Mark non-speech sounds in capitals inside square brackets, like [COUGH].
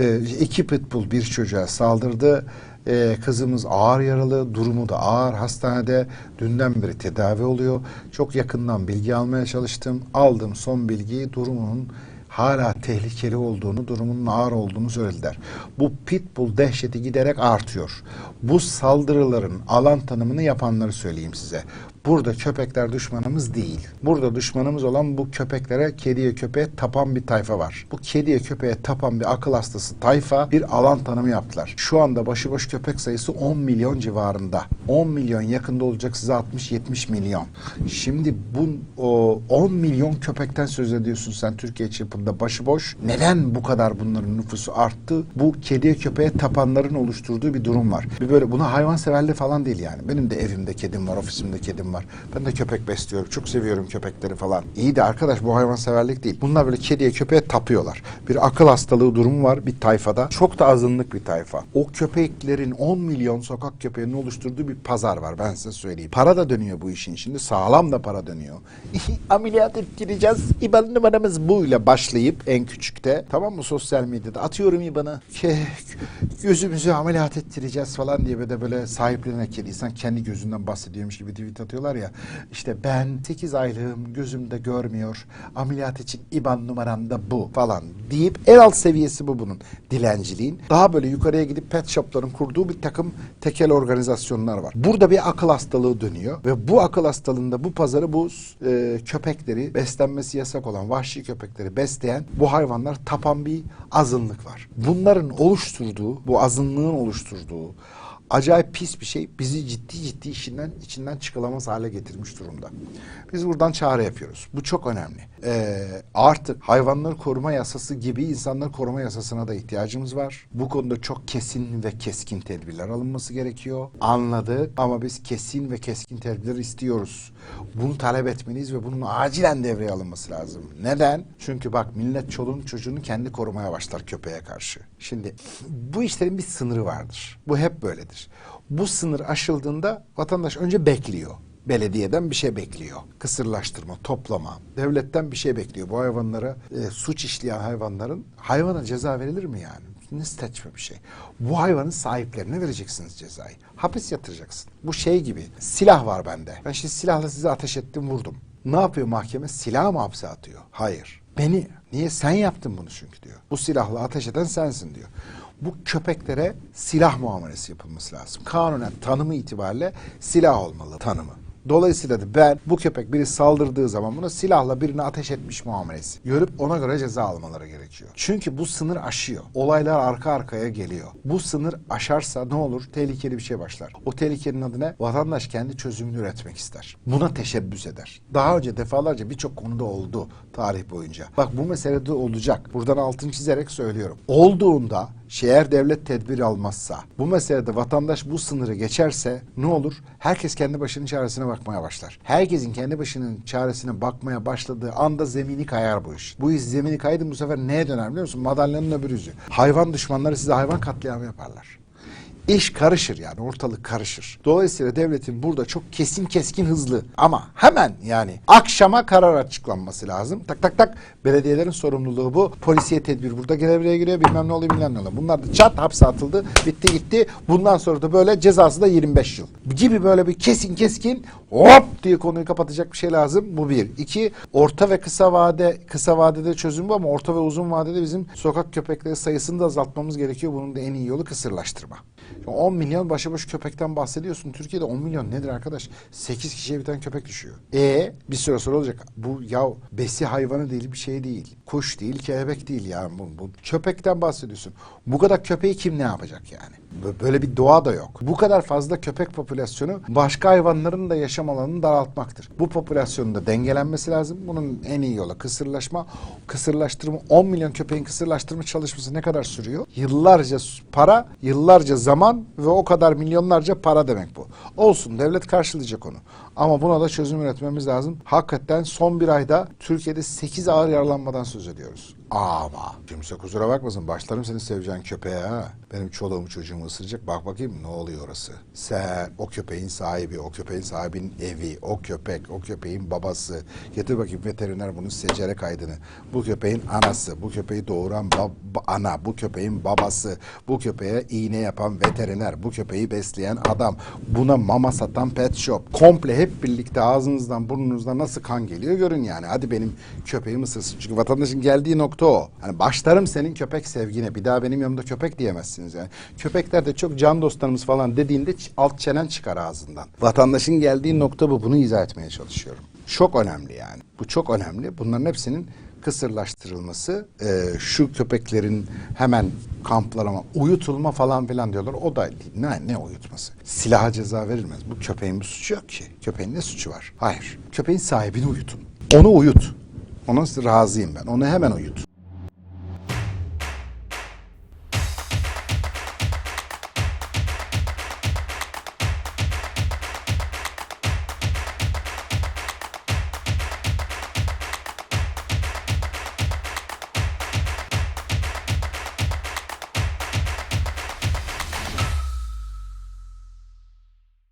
e, iki pitbull bir çocuğa saldırdı. E, kızımız ağır yaralı, durumu da ağır hastanede. Dünden beri tedavi oluyor. Çok yakından bilgi almaya çalıştım. Aldığım son bilgiyi durumunun hala tehlikeli olduğunu, durumunun ağır olduğunu söylediler. Bu pitbull dehşeti giderek artıyor. Bu saldırıların alan tanımını yapanları söyleyeyim size. Burada köpekler düşmanımız değil. Burada düşmanımız olan bu köpeklere, kediye, köpeğe tapan bir tayfa var. Bu kediye, köpeğe tapan bir akıl hastası tayfa bir alan tanımı yaptılar. Şu anda başıboş köpek sayısı 10 milyon civarında. 10 milyon yakında olacak size 60-70 milyon. Şimdi bu o 10 milyon köpekten söz ediyorsun sen Türkiye çapında başıboş. Neden bu kadar bunların nüfusu arttı? Bu kediye köpeğe tapanların oluşturduğu bir durum var. Bir böyle buna hayvanseverliği falan değil yani. Benim de evimde kedim var, ofisimde kedim var. Ben de köpek besliyorum. Çok seviyorum köpekleri falan. İyi de arkadaş bu hayvanseverlik değil. Bunlar böyle kediye köpeğe tapıyorlar. Bir akıl hastalığı durumu var bir tayfada. Çok da azınlık bir tayfa. O köpeklerin 10 milyon sokak köpeğinin oluşturduğu bir pazar var ben size söyleyeyim. Para da dönüyor bu işin şimdi. Sağlam da para dönüyor. [LAUGHS] Ameliyat ettireceğiz. İban numaramız bu ile başlayıp en küçükte tamam mı sosyal medyada atıyorum İban'ı. Gözümüzü ameliyat ettireceğiz falan diye böyle böyle sahiplenerek kedi insan kendi gözünden bahsediyormuş gibi tweet atıyorlar ya. İşte ben 8 aylığım gözümde görmüyor. Ameliyat için IBAN numaram da bu falan deyip en alt seviyesi bu bunun dilenciliğin. Daha böyle yukarıya gidip pet shopların kurduğu bir takım tekel organizasyonlar var. Burada bir akıl hastalığı dönüyor ve bu akıl hastalığında bu pazarı bu e, köpekleri beslenmesi yasak olan vahşi köpekleri besleyen bu hayvanlar tapan bir azınlık var. Bunların oluşturduğu, bu azınlığın oluşturduğu acayip pis bir şey bizi ciddi ciddi işinden içinden çıkılamaz hale getirmiş durumda. Biz buradan çağrı yapıyoruz. Bu çok önemli. Ee, artık hayvanları koruma yasası gibi insanları koruma yasasına da ihtiyacımız var. Bu konuda çok kesin ve keskin tedbirler alınması gerekiyor. Anladık ama biz kesin ve keskin tedbirler istiyoruz. Bunu talep etmeliyiz ve bunun acilen devreye alınması lazım. Neden? Çünkü bak millet çoluğunu çocuğunu kendi korumaya başlar köpeğe karşı. Şimdi bu işlerin bir sınırı vardır. Bu hep böyledir. Bu sınır aşıldığında vatandaş önce bekliyor. Belediyeden bir şey bekliyor. Kısırlaştırma, toplama. Devletten bir şey bekliyor. Bu hayvanlara e, suç işleyen hayvanların hayvana ceza verilir mi yani? Ne saçma bir şey. Bu hayvanın sahiplerine vereceksiniz cezayı. Hapis yatıracaksın. Bu şey gibi. Silah var bende. Ben şimdi silahla size ateş ettim vurdum. Ne yapıyor mahkeme? Silah mı hapse atıyor? Hayır. Beni. Niye? Sen yaptın bunu çünkü diyor. Bu silahla ateş eden sensin diyor. Bu köpeklere silah muamelesi yapılması lazım. Kanunen tanımı itibariyle silah olmalı tanımı. Dolayısıyla da ben bu köpek biri saldırdığı zaman buna silahla birine ateş etmiş muamelesi. Görüp ona göre ceza almaları gerekiyor. Çünkü bu sınır aşıyor. Olaylar arka arkaya geliyor. Bu sınır aşarsa ne olur? Tehlikeli bir şey başlar. O tehlikenin adı ne? Vatandaş kendi çözümünü üretmek ister. Buna teşebbüs eder. Daha önce defalarca birçok konuda oldu tarih boyunca. Bak bu meselede olacak. Buradan altını çizerek söylüyorum. Olduğunda şehir devlet tedbir almazsa, bu meselede vatandaş bu sınırı geçerse ne olur? Herkes kendi başının çaresine bakmaya başlar. Herkesin kendi başının çaresine bakmaya başladığı anda zemini kayar bu iş. Bu iş zemini kaydı bu sefer neye döner biliyor musun? Madalyonun öbür yüzü. Hayvan düşmanları size hayvan katliamı yaparlar. İş karışır yani ortalık karışır. Dolayısıyla devletin burada çok kesin keskin hızlı ama hemen yani akşama karar açıklanması lazım. Tak tak tak belediyelerin sorumluluğu bu. Polisiye tedbir burada devreye giriyor bilmem ne oluyor bilmem ne oluyor. Bunlar da çat hapse atıldı bitti gitti. Bundan sonra da böyle cezası da 25 yıl. Gibi böyle bir kesin keskin hop diye konuyu kapatacak bir şey lazım. Bu bir. İki orta ve kısa vade kısa vadede çözüm bu ama orta ve uzun vadede bizim sokak köpekleri sayısını da azaltmamız gerekiyor. Bunun da en iyi yolu kısırlaştırma. 10 milyon başıboş köpekten bahsediyorsun. Türkiye'de 10 milyon nedir arkadaş? 8 kişiye bir tane köpek düşüyor. E bir süre sonra olacak. Bu ya besi hayvanı değil bir şey değil. Kuş değil, kelebek değil yani. Bu, bu köpekten bahsediyorsun. Bu kadar köpeği kim ne yapacak yani? Böyle bir doğa da yok. Bu kadar fazla köpek popülasyonu başka hayvanların da yaşam alanını daraltmaktır. Bu popülasyonun da dengelenmesi lazım. Bunun en iyi yolu kısırlaşma. Kısırlaştırma 10 milyon köpeğin kısırlaştırma çalışması ne kadar sürüyor? Yıllarca para, yıllarca zaman ve o kadar milyonlarca para demek bu. Olsun devlet karşılayacak onu. Ama buna da çözüm üretmemiz lazım. Hakikaten son bir ayda Türkiye'de 8 ağır yaralanmadan söz ediyoruz. Ama kimse kusura bakmasın başlarım seni seveceğin köpeğe ha. Benim çoluğumu çocuğumu ısıracak. Bak bakayım ne oluyor orası. Sen o köpeğin sahibi, o köpeğin sahibinin evi, o köpek, o köpeğin babası. Getir bakayım veteriner bunun secere kaydını. Bu köpeğin anası, bu köpeği doğuran bab- ana, bu köpeğin babası, bu köpeğe iğne yapan veteriner, bu köpeği besleyen adam, buna mama satan pet shop. Komple hep birlikte ağzınızdan burnunuzdan nasıl kan geliyor görün yani. Hadi benim köpeğim ısırsın. Çünkü vatandaşın geldiği nokta o. Hani başlarım senin köpek sevgine. Bir daha benim yanımda köpek diyemezsiniz yani. Köpekler de çok can dostlarımız falan dediğinde alt çenen çıkar ağzından. Vatandaşın geldiği nokta bu. Bunu izah etmeye çalışıyorum. Çok önemli yani. Bu çok önemli. Bunların hepsinin kısırlaştırılması, e, şu köpeklerin hemen kamplarama, uyutulma falan filan diyorlar. O da. Ne, ne uyutması? Silaha ceza verilmez. Bu köpeğin bir suçu yok ki. Köpeğin ne suçu var? Hayır. Köpeğin sahibini uyutun. Onu uyut. Ona razıyım ben. Onu hemen uyut.